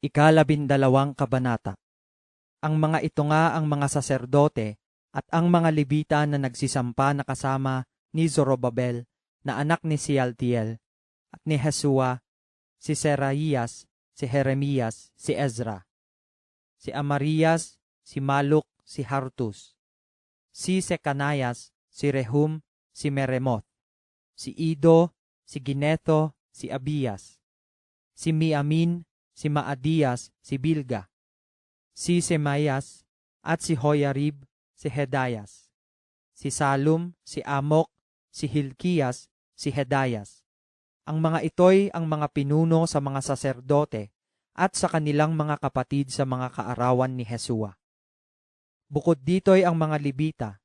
Ikalabindalawang kabanata. Ang mga ito nga ang mga saserdote at ang mga libita na nagsisampa na kasama ni Zorobabel na anak ni Sialtiel at ni Jesua, si Seraías, si Jeremias, si Ezra, si Amarias, si Maluk, si Hartus, si Sekanayas, si Rehum, si Meremoth, si Ido, si Gineto, si Abias, si Miamin, si Maadias, si Bilga, si Semayas, at si Hoyarib, si Hedayas, si Salum, si Amok, si Hilkias, si Hedayas. Ang mga ito'y ang mga pinuno sa mga saserdote at sa kanilang mga kapatid sa mga kaarawan ni Jesua. Bukod dito'y ang mga libita,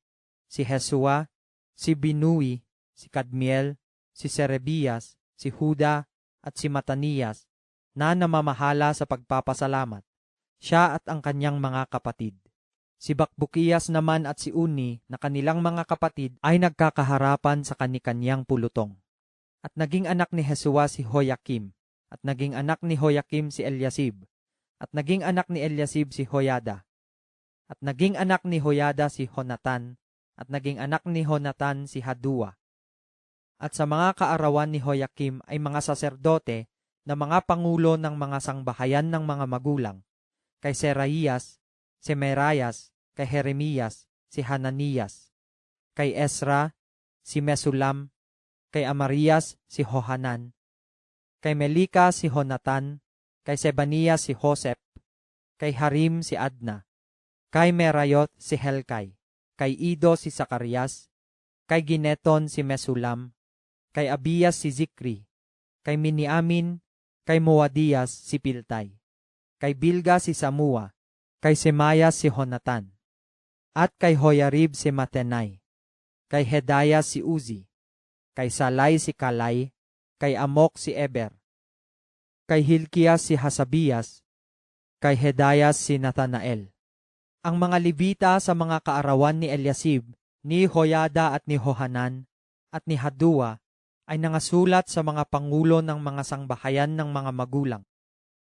si Jesua, si Binui, si Kadmiel, si Serebias, si Huda, at si Matanias, na namamahala sa pagpapasalamat, siya at ang kanyang mga kapatid. Si Bakbukiyas naman at si Uni na kanilang mga kapatid ay nagkakaharapan sa kanikanyang pulutong. At naging anak ni Jesua si Hoyakim, at naging anak ni Hoyakim si Eliasib, at naging anak ni Eliasib si Hoyada, at naging anak ni Hoyada si Honatan, at naging anak ni Honatan si Hadua. At sa mga kaarawan ni Hoyakim ay mga saserdote na mga pangulo ng mga sangbahayan ng mga magulang, kay Seraías, si Merayas, kay Jeremias, si Hananias, kay Esra, si Mesulam, kay Amarias, si Hohanan, kay Melika, si Honatan, kay Sebanias, si Josep, kay Harim, si Adna, kay Merayot, si Helkay, kay Ido, si Sakarias, kay Gineton, si Mesulam, kay Abias, si Zikri, kay Miniamin, kay Moadias si Piltay, kay Bilga si Samua, kay Semayas si Honatan, at kay Hoyarib si Matenay, kay Hedaya si Uzi, kay Salay si Kalay, kay Amok si Eber, kay Hilkias si Hasabias, kay Hedayas si Nathanael. Ang mga libita sa mga kaarawan ni Eliasib, ni Hoyada at ni Hohanan, at ni Hadua, ay nangasulat sa mga pangulo ng mga sangbahayan ng mga magulang.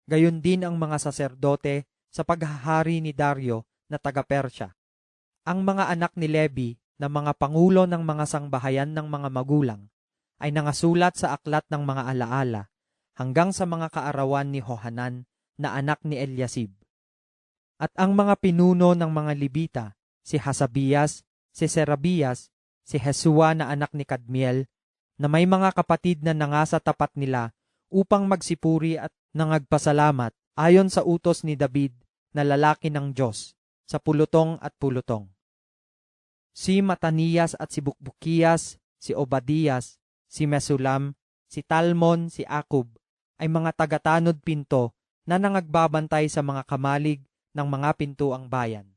Gayon din ang mga saserdote sa paghahari ni Dario na taga-Persya. Ang mga anak ni Levi na mga pangulo ng mga sangbahayan ng mga magulang ay nangasulat sa aklat ng mga alaala hanggang sa mga kaarawan ni Hohanan na anak ni Eliasib. At ang mga pinuno ng mga Libita, si Hasabias, si Serabias, si Jesua na anak ni Kadmiel, na may mga kapatid na nangasa tapat nila upang magsipuri at nangagpasalamat ayon sa utos ni David na lalaki ng Diyos sa pulutong at pulutong. Si Matanias at si Bukbukias, si Obadias, si Mesulam, si Talmon, si Akub ay mga tagatanod pinto na nangagbabantay sa mga kamalig ng mga pintuang bayan.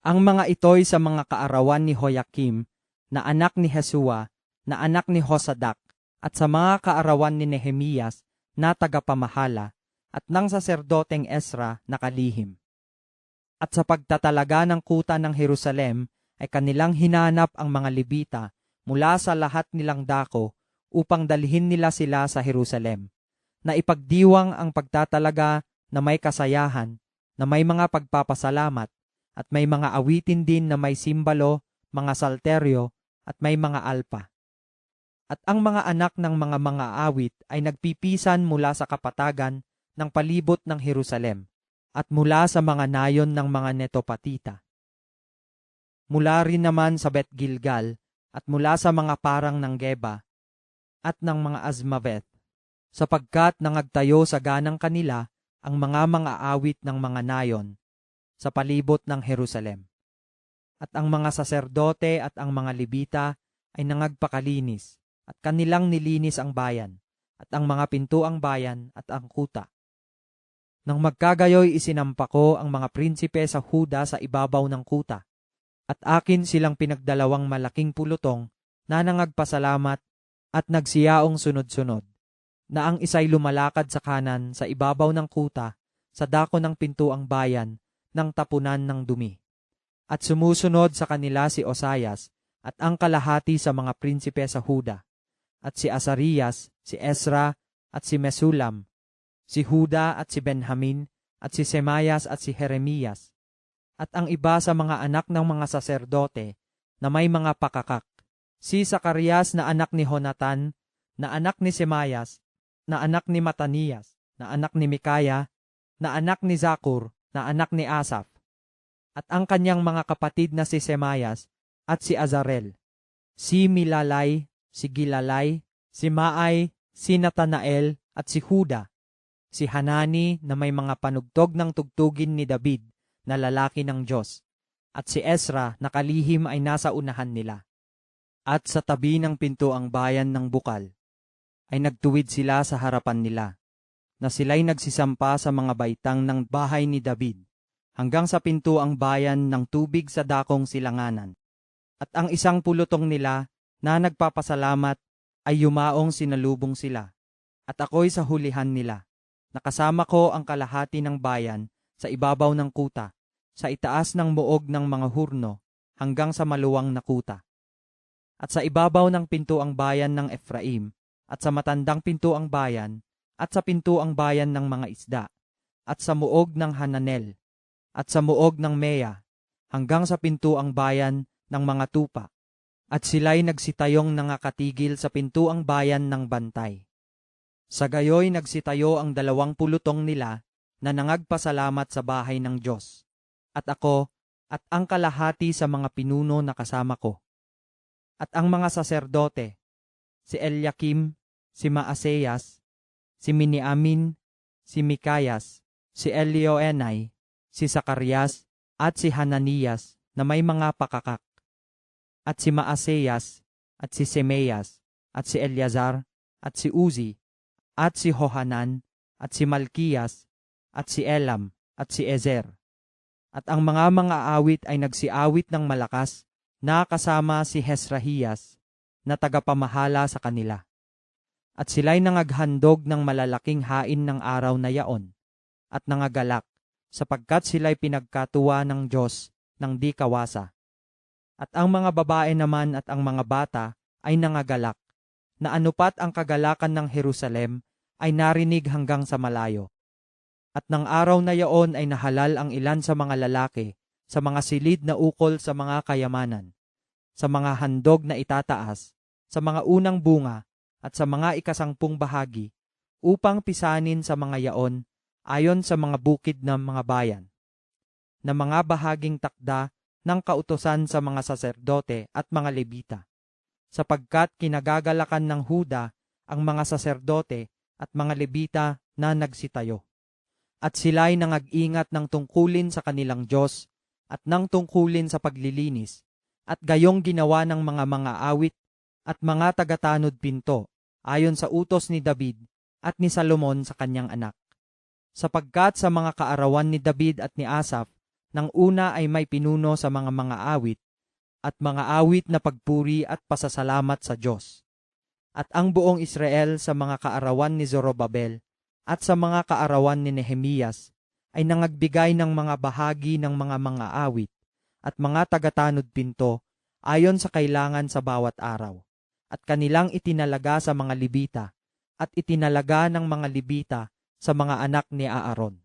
Ang mga ito'y sa mga kaarawan ni Hoyakim na anak ni Jesua na anak ni Hosadak at sa mga kaarawan ni Nehemias na tagapamahala at ng saserdoteng Esra na kalihim. At sa pagtatalaga ng kuta ng Jerusalem ay kanilang hinanap ang mga Libita mula sa lahat nilang dako upang dalhin nila sila sa Jerusalem, na ipagdiwang ang pagtatalaga na may kasayahan, na may mga pagpapasalamat, at may mga awitin din na may simbalo, mga salteryo, at may mga alpa. At ang mga anak ng mga mga awit ay nagpipisan mula sa kapatagan ng palibot ng Jerusalem at mula sa mga nayon ng mga netopatita. Mula rin naman sa Bet Gilgal at mula sa mga parang ng Geba at ng mga Azmavet, sapagkat nangagtayo sa ganang kanila ang mga mga awit ng mga nayon sa palibot ng Jerusalem. At ang mga saserdote at ang mga libita ay nangagpakalinis at kanilang nilinis ang bayan, at ang mga pintuang bayan at ang kuta. Nang magkagayoy isinampa ko ang mga prinsipe sa Huda sa ibabaw ng kuta, at akin silang pinagdalawang malaking pulutong na nangagpasalamat at nagsiyaong sunod-sunod, na ang isay lumalakad sa kanan sa ibabaw ng kuta sa dako ng pintuang bayan ng tapunan ng dumi. At sumusunod sa kanila si Osayas at ang kalahati sa mga prinsipe sa Huda at si Asarias, si Esra, at si Mesulam, si Huda at si Benjamin, at si Semayas at si Jeremias, at ang iba sa mga anak ng mga saserdote na may mga pakakak, si Sakarias na anak ni Honatan, na anak ni Semayas, na anak ni Matanias, na anak ni Mikaya, na anak ni Zakur, na anak ni Asaf, at ang kanyang mga kapatid na si Semayas at si Azarel, si Milalay, si Gilalay, si Maay, si Natanael at si Huda, si Hanani na may mga panugtog ng tugtugin ni David na lalaki ng Diyos, at si Ezra na kalihim ay nasa unahan nila. At sa tabi ng pinto ang bayan ng bukal, ay nagtuwid sila sa harapan nila, na sila'y nagsisampa sa mga baitang ng bahay ni David, hanggang sa pinto ang bayan ng tubig sa dakong silanganan. At ang isang pulutong nila na nagpapasalamat ay yumaong sinalubong sila, at ako'y sa hulihan nila. Nakasama ko ang kalahati ng bayan sa ibabaw ng kuta, sa itaas ng muog ng mga hurno, hanggang sa maluwang na kuta. At sa ibabaw ng pinto ang bayan ng Ephraim, at sa matandang pinto ang bayan, at sa pinto ang bayan ng mga isda, at sa muog ng Hananel, at sa muog ng Mea, hanggang sa pinto ang bayan ng mga tupa. At sila'y nagsitayong nangakatigil sa pinto ang bayan ng bantay. Sa gayoy nagsitayo ang dalawang pulutong nila na nangagpasalamat sa bahay ng Diyos. At ako, at ang kalahati sa mga pinuno na kasama ko. At ang mga saserdote, si Eliakim, si Maaseyas, si Miniamin, si Mikayas, si Elioenay, si Sakarias, at si Hananias na may mga pakakak, at si Maaseyas, at si Semeyas, at si Eleazar, at si Uzi, at si Hohanan, at si Malkiyas, at si Elam, at si Ezer. At ang mga mga awit ay nagsiawit ng malakas na kasama si Hesrahiyas na tagapamahala sa kanila. At sila'y nangaghandog ng malalaking hain ng araw na yaon at nangagalak sapagkat sila'y pinagkatuwa ng Diyos ng di kawasa. At ang mga babae naman at ang mga bata ay nangagalak na anupat ang kagalakan ng Jerusalem ay narinig hanggang sa malayo. At ng araw na yaon ay nahalal ang ilan sa mga lalaki sa mga silid na ukol sa mga kayamanan, sa mga handog na itataas, sa mga unang bunga, at sa mga ikasangpung bahagi, upang pisanin sa mga yaon ayon sa mga bukid ng mga bayan, na mga bahaging takda ng kautosan sa mga saserdote at mga lebita, sapagkat kinagagalakan ng Huda ang mga saserdote at mga lebita na nagsitayo. At sila'y nangag-ingat ng tungkulin sa kanilang Diyos at ng tungkulin sa paglilinis, at gayong ginawa ng mga mga awit at mga tagatanod pinto, ayon sa utos ni David at ni Salomon sa kanyang anak. Sapagkat sa mga kaarawan ni David at ni Asaph, nang una ay may pinuno sa mga mga awit, at mga awit na pagpuri at pasasalamat sa Diyos. At ang buong Israel sa mga kaarawan ni Zorobabel at sa mga kaarawan ni Nehemias ay nangagbigay ng mga bahagi ng mga mga awit at mga tagatanod pinto ayon sa kailangan sa bawat araw. At kanilang itinalaga sa mga libita at itinalaga ng mga libita sa mga anak ni Aaron.